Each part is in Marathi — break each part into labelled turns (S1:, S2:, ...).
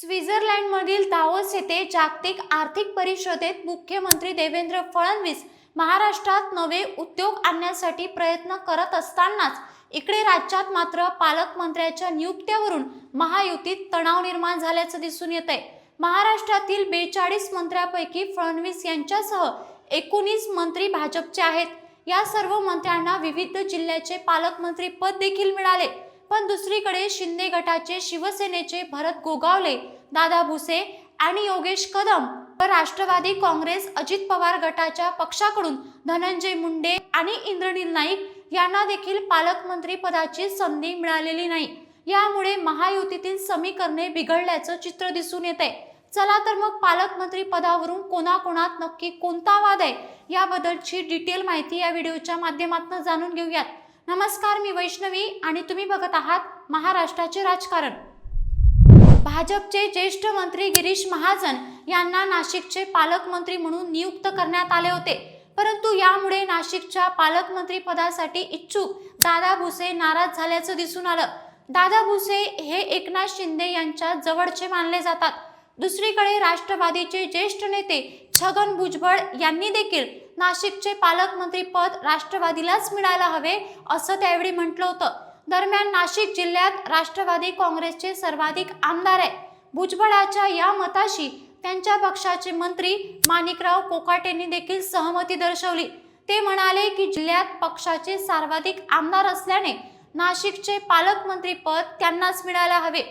S1: स्वित्झर्लंडमधील दावोस येथे जागतिक आर्थिक परिषदेत मुख्यमंत्री देवेंद्र फडणवीस महाराष्ट्रात नवे उद्योग आणण्यासाठी प्रयत्न करत असतानाच इकडे राज्यात मात्र पालकमंत्र्याच्या नियुक्त्यावरून महायुतीत तणाव निर्माण झाल्याचं दिसून येत आहे महाराष्ट्रातील बेचाळीस मंत्र्यापैकी फडणवीस यांच्यासह एकोणीस मंत्री भाजपचे आहेत. या सर्व मंत्र्यांना विविध जिल्ह्याचे पालकमंत्री पद देखील मिळाले. पण दुसरीकडे शिंदे गटाचे शिवसेनेचे भरत गोगावले दादा भुसे आणि योगेश कदम व राष्ट्रवादी काँग्रेस अजित पवार गटाच्या पक्षाकडून धनंजय मुंडे आणि इंद्रनील नाईक यांना देखील पालकमंत्री पदाची संधी मिळालेली नाही. यामुळे महायुतीतील समीकरणे बिघडल्याचं चित्र दिसून येत आहे चला तर मग पालकमंत्री पदावरून कोणाकोणात नक्की कोणता वाद आहे याबद्दलची डिटेल माहिती या व्हिडिओच्या माध्यमातून जाणून घेऊयात. नमस्कार मी वैष्णवी आणि तुम्ही बघत आहात महाराष्ट्राचे राजकारण. भाजपचे ज्येष्ठ मंत्री गिरीश महाजन यांना नाशिकचे पालकमंत्री म्हणून नियुक्त करण्यात आले होते. परंतु यामुळे नाशिकच्या पालकमंत्री पदासाठी इच्छुक दादा भुसे नाराज झाल्याचं दिसून आलं. दादा भुसे हे एकनाथ शिंदे यांच्या जवळचे मानले जातात. दुसरीकडे राष्ट्रवादीचे ज्येष्ठ नेते छगन भुजबळ यांनी देखील नाशिकचे पालकमंत्री पद राष्ट्रवादीलाच मिळायला हवे असं त्यावेळी म्हटलं होतं. दरम्यान नाशिक जिल्ह्यात राष्ट्रवादी काँग्रेसचे सर्वाधिक आमदार आहे भुजबळाच्या या मताशी त्यांच्या पक्षाचे मंत्री माणिकराव कोकाटेंनी देखील सहमती दर्शवली. ते म्हणाले की जिल्ह्यात पक्षाचे सर्वाधिक आमदार असल्याने नाशिकचे पालकमंत्री पद त्यांनाच मिळायला हवे.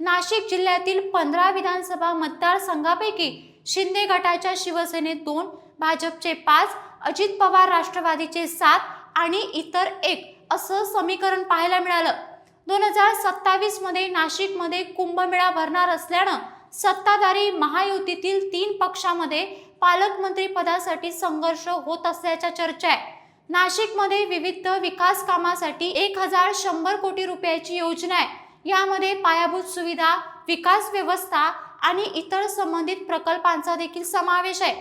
S1: नाशिक जिल्ह्यातील पंधरा विधानसभा मतदारसंघापैकी शिंदे गटाच्या शिवसेनेत दोन भाजपचे पाच अजित पवार राष्ट्रवादीचे सात आणि इतर एक असं समीकरण पाहायला मिळालं. दोन हजार सत्तावीसमध्ये नाशिकमध्ये कुंभमेळा भरणार असल्यानं सत्ताधारी महायुतीतील तीन पक्षामध्ये पालकमंत्री पदासाठी संघर्ष होत असल्याच्या चर्चा आहे. नाशिकमध्ये विविध विकास कामासाठी एक हजार शंभर कोटी रुपयाची योजना आहे. यामध्ये पायाभूत सुविधा विकास व्यवस्था आणि इतर संबंधित प्रकल्पांचा देखील समावेश आहे.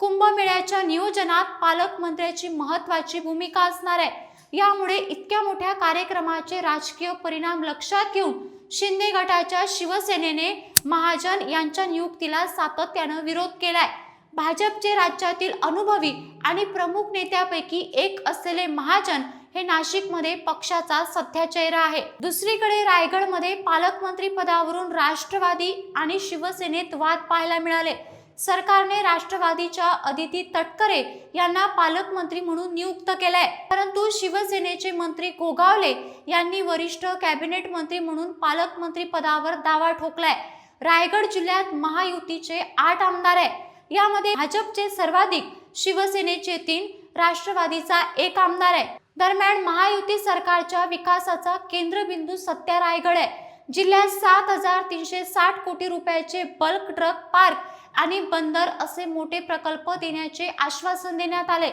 S1: कुंभमेळ्याच्या नियोजनात पालकमंत्र्याची महत्वाची भूमिका असणार आहे. यामुळे इतक्या मोठ्या कार्यक्रमाचे राजकीय परिणाम लक्षात घेऊन शिंदे गटाच्या शिवसेनेने महाजन यांच्या नियुक्तीला सातत्यानं विरोध केलाय. भाजपचे राज्यातील अनुभवी आणि प्रमुख नेत्यापैकी एक असलेले महाजन हे नाशिकमध्ये पक्षाचा सध्या चेहरा आहे. दुसरीकडे रायगडमध्ये पालकमंत्री पदावरून राष्ट्रवादी आणि शिवसेनेत वाद पाहायला मिळाले. सरकारने राष्ट्रवादीच्या अदिती तटकरे यांना पालकमंत्री म्हणून नियुक्त केलंय. परंतु शिवसेनेचे मंत्री गोगावले यांनी वरिष्ठ कॅबिनेट मंत्री म्हणून पालकमंत्री पदावर दावा ठोकलाय. रायगड जिल्ह्यात महायुतीचे आठ आमदार आहे यामध्ये भाजपचे सर्वाधिक शिवसेनेचे तीन राष्ट्रवादीचा एक आमदार आहे. दरम्यान महायुती सरकारच्या विकासाचा केंद्रबिंदू सत्या रायगड आहे जिल्ह्यात सात हजार तीनशे साठ कोटी रुपयाचे बल्क ट्रक पार्क आणि बंदर असे मोठे प्रकल्प देण्याचे आश्वासन देण्यात आले.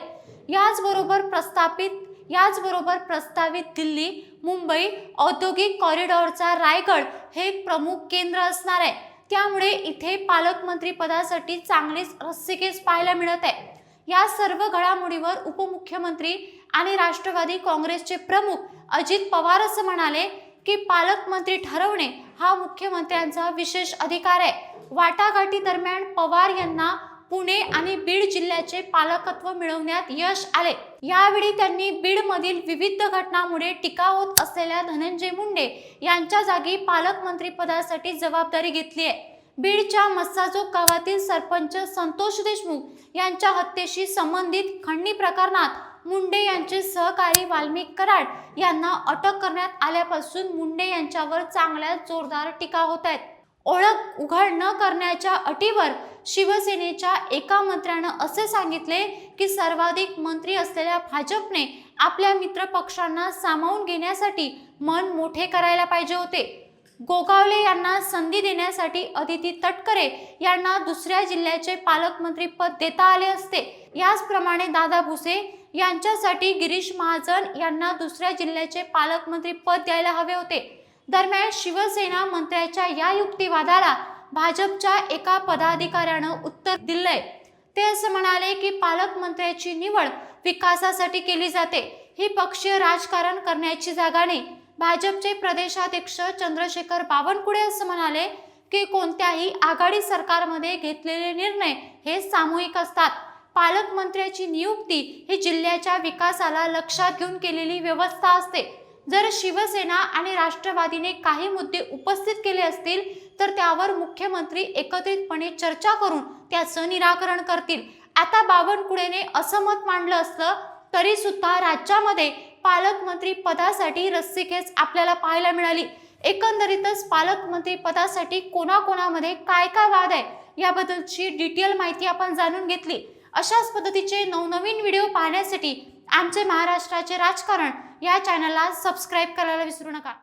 S1: याचबरोबर प्रस्थापित याचबरोबर प्रस्तावित दिल्ली मुंबई औद्योगिक कॉरिडॉरचा रायगड हे एक प्रमुख केंद्र असणार आहे. त्यामुळे इथे पालकमंत्री पदासाठी चांगलीच रस्सीकेस पाहायला मिळत आहे. या सर्व घडामोडीवर उपमुख्यमंत्री आणि राष्ट्रवादी काँग्रेसचे प्रमुख अजित पवार असं म्हणाले की पालकमंत्री ठरवणे हा मुख्यमंत्र्यांचा विशेष अधिकार आहे. वाटाघाटी दरम्यान पवार यांना पुणे आणि बीड जिल्ह्याचे पालकत्व मिळवण्यात यश आले. यावेळी त्यांनी बीडमधील विविध घटनांमुळे टीका होत असलेल्या धनंजय मुंडे यांच्या जागी पालकमंत्री पदासाठी जबाबदारी घेतली आहे. बीडच्या मस्साजोग गावातील सरपंच संतोष देशमुख यांच्या हत्येशी संबंधित खंडणी प्रकरणात मुंडे यांचे सहकारी वाल्मिक कराड यांना अटक करण्यात आल्यापासून मुंडे यांच्यावर चांगल्या जोरदार टीका होत आहेत. ओळख उघड न करण्याच्या अटीवर शिवसेनेच्या एका मंत्र्यानं असे सांगितले की सर्वाधिक मंत्री असलेल्या भाजपने आपल्या मित्रपक्षांना सामावून घेण्यासाठी मन मोठे करायला पाहिजे होते. गोगावले यांना संधी देण्यासाठी अदिती तटकरे यांना दुसऱ्या जिल्ह्याचे पालकमंत्री पद देता आले असते. याचप्रमाणे दादा भुसे यांच्यासाठी गिरीश महाजन यांना दुसऱ्या जिल्ह्याचे पालकमंत्री पद द्यायला हवे होते. दरम्यान शिवसेना मंत्र्याच्या या युक्तिवादाला भाजपच्या एका पदाधिकाऱ्यानं उत्तर दिलंय. ते असं म्हणाले की पालकमंत्र्याची निवड विकासासाठी केली जाते. ही पक्षीय राजकारण करण्याची जागा नाही. भाजपचे प्रदेशाध्यक्ष चंद्रशेखर बावनकुळे असं म्हणाले की कोणत्याही आघाडी सरकारमध्ये घेतलेले निर्णय हे सामूहिक असतात. पालकमंत्र्याची नियुक्ती ही जिल्ह्याच्या विकासाला लक्षात घेऊन केलेली व्यवस्था असते. जर शिवसेना आणि राष्ट्रवादीने काही मुद्दे उपस्थित केले असतील तर त्यावर मुख्यमंत्री एकत्रितपणे चर्चा करून त्याचं निराकरण करतील. आता बावनकुळेने असं मत मांडलं असलं तरी सुद्धा राज्यामध्ये पालकमंत्री पदासाठी रस्सीखेच आपल्याला पाहायला मिळाली. एकंदरीतच पालकमंत्री पदासाठी कोणाकोणामध्ये काय काय वाद आहे याबद्दलची डिटेल माहिती आपण जाणून घेतली. अशाच पद्धतीचे नवनवीन व्हिडिओ पाहण्यासाठी आमचे महाराष्ट्राचे राजकारण या चॅनलला सबस्क्राईब करायला विसरू नका.